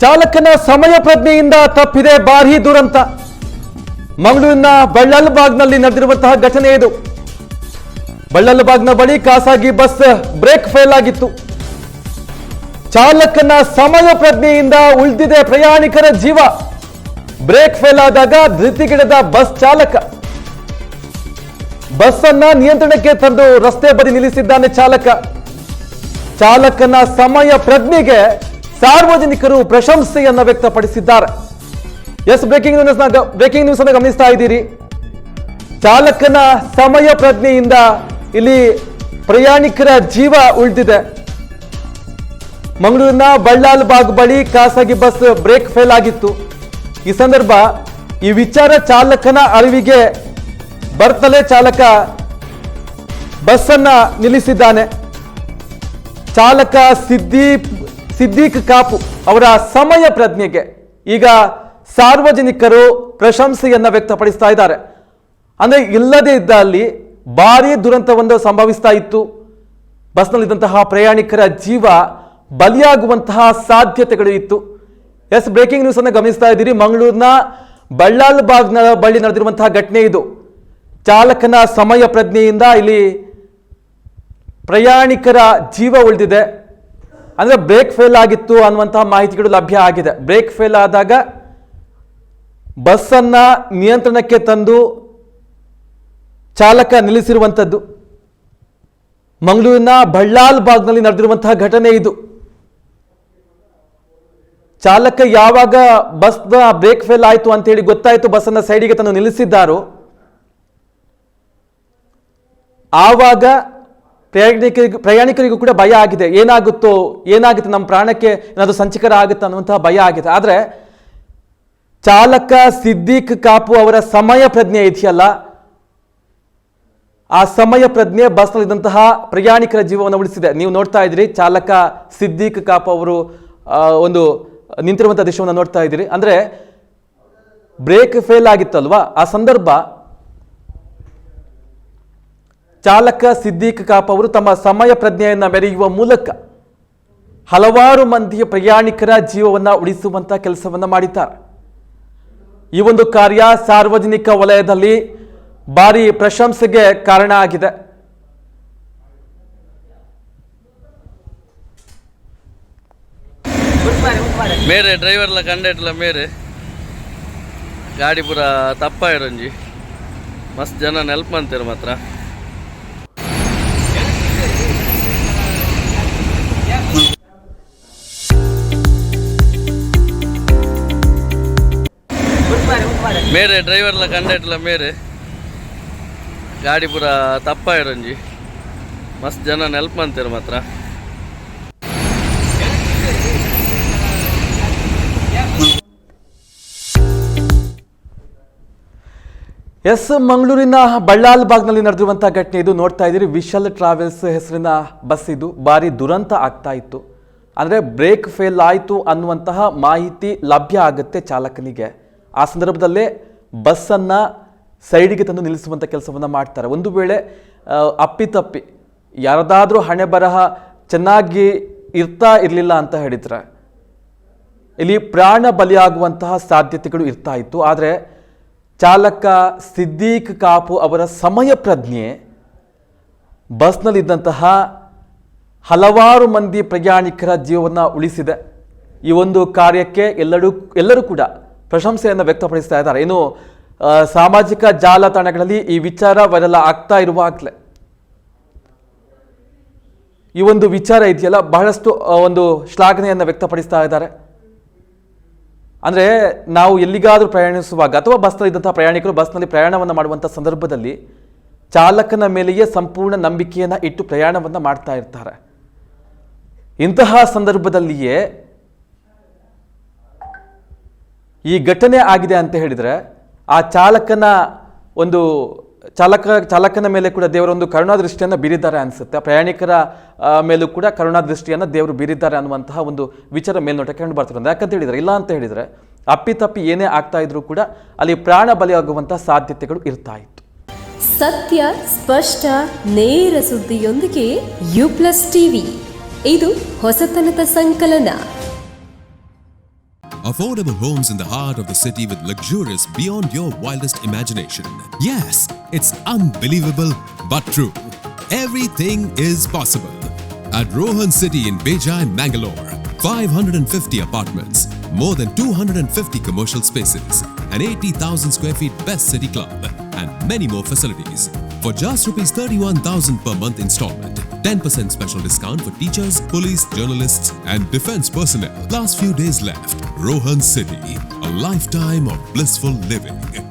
ಚಾಲಕನ ಸಮಯ ಪ್ರಜ್ಞೆಯಿಂದ ತಪ್ಪಿದೆ ಭಾರೀ ದುರಂತ. ಮಂಗಳೂರಿನ ಬಳ್ಳಲ್ಬಾಗ್ನಲ್ಲಿ ನಡೆದಿರುವಂತಹ ಘಟನೆ ಇದು. ಬಳ್ಳಲ್ಬಾಗ್ನ ಬಳಿ ಖಾಸಗಿ ಬಸ್ ಬ್ರೇಕ್ ಫೇಲ್ ಆಗಿತ್ತು. ಚಾಲಕನ ಸಮಯ ಪ್ರಜ್ಞೆಯಿಂದ ಉಳಿದಿದೆ ಪ್ರಯಾಣಿಕರ ಜೀವ. ಬ್ರೇಕ್ ಫೇಲ್ ಆದಾಗ ಧೃತಿಗಿಡದ ಬಸ್ ಚಾಲಕ. ಬಸ್ ಅನ್ನ ನಿಯಂತ್ರಣಕ್ಕೆ ತಂದು ರಸ್ತೆ ಬದಿ ನಿಲ್ಲಿಸಿದ್ದಾನೆ ಚಾಲಕ. ಚಾಲಕನ ಸಮಯ ಪ್ರಜ್ಞೆಗೆ ಸಾರ್ವಜನಿಕರು ಪ್ರಶಂಸೆಯನ್ನ ವ್ಯಕ್ತಪಡಿಸಿದ್ದಾರೆ. Yes breaking news breaking news ಅನ್ನು ಗಮನಿಸ್ತಾ ಇದ್ದೀರಿ. ಚಾಲಕನ ಸಮಯ ಪ್ರಜ್ಞೆಯಿಂದ ಇಲ್ಲಿ ಪ್ರಯಾಣಿಕರ ಜೀವ ಉಳಿದಿದೆ. ಮಂಗಳೂರಿನ ಬಳ್ಳಾಲ್ ಬಾಗ್ ಬಳಿ ಖಾಸಗಿ ಬಸ್ ಬ್ರೇಕ್ ಫೇಲ್ ಆಗಿತ್ತು. ಈ ಸಂದರ್ಭ ಈ ವಿಚಾರ ಚಾಲಕನ ಅರಿವಿಗೆ ಬರ್ತಲೇ ಚಾಲಕ ಬಸ್ ಅನ್ನ ನಿಲ್ಲಿಸಿದ್ದಾನೆ. ಚಾಲಕ ಸಿದ್ದೀಪ್ ಸಿದ್ದೀಕ್ ಕಾಪು ಅವರ ಸಮಯ ಪ್ರಜ್ಞೆಗೆ ಈಗ ಸಾರ್ವಜನಿಕರು ಪ್ರಶಂಸೆಯನ್ನ ವ್ಯಕ್ತಪಡಿಸ್ತಾ ಇದ್ದಾರೆ. ಅಂದ್ರೆ ಇಲ್ಲದೇ ಇದ್ದ ಅಲ್ಲಿ ಭಾರಿ ದುರಂತವೊಂದು ಸಂಭವಿಸ್ತಾ ಇತ್ತು. ಬಸ್ನಲ್ಲಿದ್ದಂತಹ ಪ್ರಯಾಣಿಕರ ಜೀವ ಬಲಿಯಾಗುವಂತಹ ಸಾಧ್ಯತೆಗಳು ಇತ್ತು. ಎಸ್, ಬ್ರೇಕಿಂಗ್ ನ್ಯೂಸ್ ಅನ್ನು ಗಮನಿಸ್ತಾ ಇದ್ದೀರಿ. ಮಂಗಳೂರಿನ ಬಳ್ಳಾಲ್ ಬಾಗ್ನ ಬಳಿ ನಡೆದಿರುವಂತಹ ಘಟನೆ ಇದು. ಚಾಲಕನ ಸಮಯ ಪ್ರಜ್ಞೆಯಿಂದ ಇಲ್ಲಿ ಪ್ರಯಾಣಿಕರ ಜೀವ ಉಳಿದಿದೆ. ಅಂದ್ರೆ ಬ್ರೇಕ್ ಫೇಲ್ ಆಗಿತ್ತು ಅನ್ನುವಂತಹ ಮಾಹಿತಿಗಳು ಲಭ್ಯ ಆಗಿದೆ. ಬ್ರೇಕ್ ಫೇಲ್ ಆದಾಗ ಬಸ್ಸನ್ನ ನಿಯಂತ್ರಣಕ್ಕೆ ತಂದು ಚಾಲಕ ನಿಲ್ಲಿಸಿರುವಂಥದ್ದು. ಮಂಗಳೂರಿನ ಬಳ್ಳಾಲ್ ಬಾಗ್ನಲ್ಲಿ ನಡೆದಿರುವಂತಹ ಘಟನೆ ಇದು. ಚಾಲಕ ಯಾವಾಗ ಬಸ್ನ ಬ್ರೇಕ್ ಫೇಲ್ ಆಯಿತು ಅಂತೇಳಿ ಗೊತ್ತಾಯಿತು ಬಸ್ಸನ್ನ ಸೈಡಿಗೆ ತಂದು ನಿಲ್ಲಿಸಿದ್ದಾರೋ. ಆವಾಗ ಪ್ರಯಾಣಿಕರಿಗೂ ಪ್ರಯಾಣಿಕರಿಗೂ ಕೂಡ ಭಯ ಆಗಿದೆ. ಏನಾಗುತ್ತೋ, ಏನಾಗುತ್ತೆ, ನಮ್ಮ ಪ್ರಾಣಕ್ಕೆ ಏನಾದರೂ ಸಂಚಿಕರ ಆಗುತ್ತೆ ಅನ್ನುವಂತಹ ಭಯ ಆಗಿದೆ. ಆದರೆ ಚಾಲಕ ಸಿದ್ದೀಕ್ ಕಾಪು ಅವರ ಸಮಯ ಪ್ರಜ್ಞೆ ಇದೆಯಲ್ಲ? ಆ ಸಮಯ ಪ್ರಜ್ಞೆ ಬಸ್ನಲ್ಲಿದ್ದಂತಹ ಪ್ರಯಾಣಿಕರ ಜೀವವನ್ನು ಉಳಿಸಿದೆ. ನೀವು ನೋಡ್ತಾ ಇದ್ದೀರಿ, ಚಾಲಕ ಸಿದ್ದೀಕ್ ಕಾಪು ಅವರು ಒಂದು ನಿಂತಿರುವಂತಹ ದೃಶ್ಯವನ್ನು ನೋಡ್ತಾ ಇದ್ದೀರಿ. ಅಂದರೆ ಬ್ರೇಕ್ ಫೇಲ್ ಆಗಿತ್ತಲ್ವಾ? ಆ ಸಂದರ್ಭ ಚಾಲಕ ಸಿದ್ದೀಕ್ ಕಾಪ್ ಅವರು ತಮ್ಮ ಸಮಯ ಪ್ರಜ್ಞೆಯನ್ನು ಮೆರೆಯುವ ಮೂಲಕ ಹಲವಾರು ಮಂದಿಯ ಪ್ರಯಾಣಿಕರ ಜೀವವನ್ನು ಉಳಿಸುವಂತ ಕೆಲಸವನ್ನ ಮಾಡಿದ್ದಾರೆ. ಈ ಒಂದು ಕಾರ್ಯ ಸಾರ್ವಜನಿಕ ವಲಯದಲ್ಲಿ ಭಾರಿ ಪ್ರಶಂಸೆಗೆ ಕಾರಣ ಆಗಿದೆ. ಮೇರೆ ಡ್ರೈವರ್ಲ ಕಂಡಕ್ಟರ್ಲ ಮೇರೆ. ಗಾಡಿ ಪೂರ ಇರೋಂಜಿ ಮಸ್ತ್ ಜನ ಹೆಲ್ಪ್ ಅಂತೀರ ಮಾತ್ರ. ಮೇರೆ, ಡ್ರೈವರ್ಲ ಕಂಡಕ್ಟರ್ಲ ಮೇರೆ. ಗಾಡಿ ಪೂರ ತಪ್ಪಾಯಿರಂಜಿ ಮಸ್ತ್ ಜನ ನೆಲ್ಪ್ ಅಂತೀರ ಮಾತ್ರ. ಎಸ್, ಮಂಗಳೂರಿನ ಬಳ್ಳಾಲ್ ಭಾಗ್ನಲ್ಲಿ ನಡೆದಿರುವಂತಹ ಘಟನೆ ಇದು. ನೋಡ್ತಾ ಇದ್ದೀರಿ, ವಿಶಾಲ್ ಟ್ರಾವೆಲ್ಸ್ ಹೆಸರಿನ ಬಸ್ ಇದು. ಭಾರಿ ದುರಂತ ಆಗ್ತಾ ಇತ್ತು. ಅಂದರೆ ಬ್ರೇಕ್ ಫೇಲ್ ಆಯಿತು ಅನ್ನುವಂತಹ ಮಾಹಿತಿ ಲಭ್ಯ ಆಗುತ್ತೆ ಚಾಲಕನಿಗೆ. ಆ ಸಂದರ್ಭದಲ್ಲೇ ಬಸ್ಸನ್ನು ಸೈಡಿಗೆ ತಂದು ನಿಲ್ಲಿಸುವಂಥ ಕೆಲಸವನ್ನು ಮಾಡ್ತಾರೆ. ಒಂದು ವೇಳೆ ಅಪ್ಪಿತಪ್ಪಿ ಯಾರದಾದರೂ ಹಣೆ ಬರಹ ಚೆನ್ನಾಗಿ ಇರ್ತಾ ಇರಲಿಲ್ಲ ಅಂತ ಹೇಳಿದ್ರೆ, ಇಲ್ಲಿ ಪ್ರಾಣ ಬಲಿಯಾಗುವಂತಹ ಸಾಧ್ಯತೆಗಳು ಇರ್ತಾ ಇತ್ತು. ಆದರೆ ಚಾಲಕ ಸಿದ್ದೀಕ್ ಕಾಪು ಅವರ ಸಮಯ ಪ್ರಜ್ಞೆ, ಬಸ್ನಲ್ಲಿದ್ದಂತಹ ಹಲವಾರು ಮಂದಿ ಪ್ರಯಾಣಿಕರ ಜೀವವನ್ನು ಉಳಿಸಿದೆ. ಈ ಒಂದು ಕಾರ್ಯಕ್ಕೆ ಎಲ್ಲರೂ ಎಲ್ಲರೂ ಕೂಡ ಪ್ರಶಂಸೆಯನ್ನು ವ್ಯಕ್ತಪಡಿಸ್ತಾ ಇದ್ದಾರೆ. ಇನ್ನು ಸಾಮಾಜಿಕ ಜಾಲತಾಣಗಳಲ್ಲಿ ಈ ವಿಚಾರ ವೈರಲ್ ಆಗ್ತಾ ಇರುವಾಗಲೇ. ಈ ಒಂದು ವಿಚಾರ ಇದೆಯಲ್ಲ, ಬಹಳಷ್ಟು ಒಂದು ಶ್ಲಾಘನೆಯನ್ನು ವ್ಯಕ್ತಪಡಿಸ್ತಾ ಇದ್ದಾರೆ. ಅಂದರೆ, ನಾವು ಎಲ್ಲಿಗಾದರೂ ಪ್ರಯಾಣಿಸುವಾಗ, ಅಥವಾ ಬಸ್ನಲ್ಲಿದ್ದಂಥ ಪ್ರಯಾಣಿಕರು ಬಸ್ನಲ್ಲಿ ಪ್ರಯಾಣವನ್ನು ಮಾಡುವಂಥ ಸಂದರ್ಭದಲ್ಲಿ ಚಾಲಕನ ಮೇಲೆಯೇ ಸಂಪೂರ್ಣ ನಂಬಿಕೆಯನ್ನು ಇಟ್ಟು ಪ್ರಯಾಣವನ್ನು ಮಾಡ್ತಾ ಇರ್ತಾರೆ. ಇಂತಹ ಸಂದರ್ಭದಲ್ಲಿಯೇ ಈ ಘಟನೆ ಆಗಿದೆ ಅಂತ ಹೇಳಿದರೆ ಆ ಚಾಲಕನ ಒಂದು ಚಾಲಕ, ಚಾಲಕನ ಮೇಲೆ ಕೂಡ ದೇವರೊಂದು ಕರುಣಾ ದೃಷ್ಟಿಯನ್ನು ಬೀರಿದ್ದಾರೆ ಅನಿಸುತ್ತೆ. ಪ್ರಯಾಣಿಕರ ಮೇಲೂ ಕೂಡ ಕರುಣಾ ದೃಷ್ಟಿಯನ್ನು ದೇವರು ಬೀರಿದ್ದಾರೆ ಅನ್ನುವಂತಹ ಒಂದು ವಿಚಾರ ಮೇಲ್ನೋಟಕ್ಕೆ ಕಂಡು ಬರ್ತಿರೋದು ಯಾಕಂತ ಹೇಳಿದರೆ, ಇಲ್ಲ ಅಂತ ಹೇಳಿದರೆ ಅಪ್ಪಿತಪ್ಪಿ ಏನೇ ಆಗ್ತಾ ಇದ್ರೂ ಕೂಡ ಅಲ್ಲಿ ಪ್ರಾಣ ಬಲಿಯಾಗುವಂತಹ ಸಾಧ್ಯತೆಗಳು ಇರ್ತಾ ಇತ್ತು. ಸತ್ಯ, ಸ್ಪಷ್ಟ, ನೇರ ಸುದ್ದಿಯೊಂದಿಗೆ ಯು ಪ್ಲಸ್ ಟಿವಿ. ಇದು ಹೊಸತನದ ಸಂಕಲನ. Affordable homes in the heart of the city with luxurious beyond your wildest imagination. Yes, it's unbelievable but true. Everything is possible. At Rohan City in Bejai, Mangalore, 550 apartments, more than 250 commercial spaces, an 80,000 square feet best city club, and many more facilities. For just rupees 31,000 per month installment, 10% special discount for teachers, police, journalists, and defense personnel. Last few days left. Rohan City, a lifetime of blissful living.